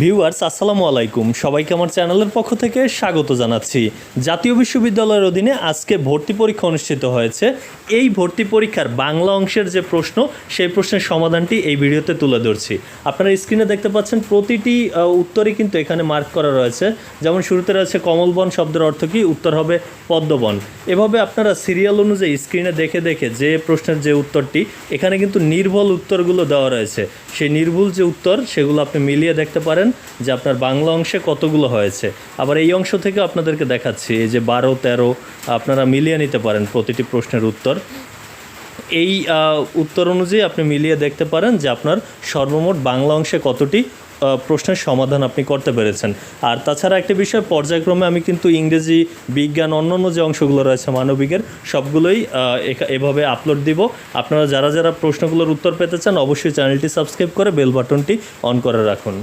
Viewers আসসালামু আলাইকুম। সবাইকে আমার চ্যানেলের পক্ষ থেকে স্বাগত জানাচ্ছি। জাতীয় বিশ্ববিদ্যালয়ের অধীনে আজকে ভর্তি পরীক্ষা অনুষ্ঠিত হয়েছে। এই ভর্তি পরীক্ষার বাংলা অংশের যে প্রশ্ন সেই প্রশ্নের সমাধানটি এই ভিডিওতে তুলে ধরছি। আপনারা স্ক্রিনে দেখতে পাচ্ছেন প্রতিটি আহ, উত্তরই কিন্তু এখানে মার্ক করা রয়েছে। যেমন শুরুতে রয়েছে কমলবন শব্দের অর্থ কি উত্তর হবে পদ্মবন। এভাবে আপনারা সিরিয়াল অনুযায়ী স্ক্রিনে দেখে দেখে যে প্রশ্নের যে উত্তরটি এখানে কিন্তু নির্ভুল উত্তরগুলো দেওয়া রয়েছে। সেই নির্ভুল যে উত্তর সেগুলো আপনি মিলিয়ে দেখতে পারেন। যে আপনার বাংলা অংশে কতগুলো হয়েছে। আবার এই অংশ থেকে আপনাদেরকে দেখাচ্ছি, এই যে বারো, তেরো, আপনারা মিলিয়ে নিতে পারেন প্রতিটি প্রশ্নের উত্তর। এই উত্তর অনুযায়ী আপনি মিলিয়ে দেখতে পারেন যে আপনার সর্বমোট বাংলা অংশে কতটি প্রশ্নের সমাধান আপনি করতে পেরেছেন। আর তাছাড়া একটা বিষয়, পর্যায়ক্রমে আমি কিন্তু ইংরেজি, বিজ্ঞান, অন্যান্য যে অংশগুলো রয়েছে মানবিকের, সবগুলোই এভাবে আপলোড দিব। আপনারা যারা যারা প্রশ্নগুলোর উত্তর পেতে চান, অবশ্যই চ্যানেলটি সাবস্ক্রাইব করে বেল বাটনটি অন করে রাখুন।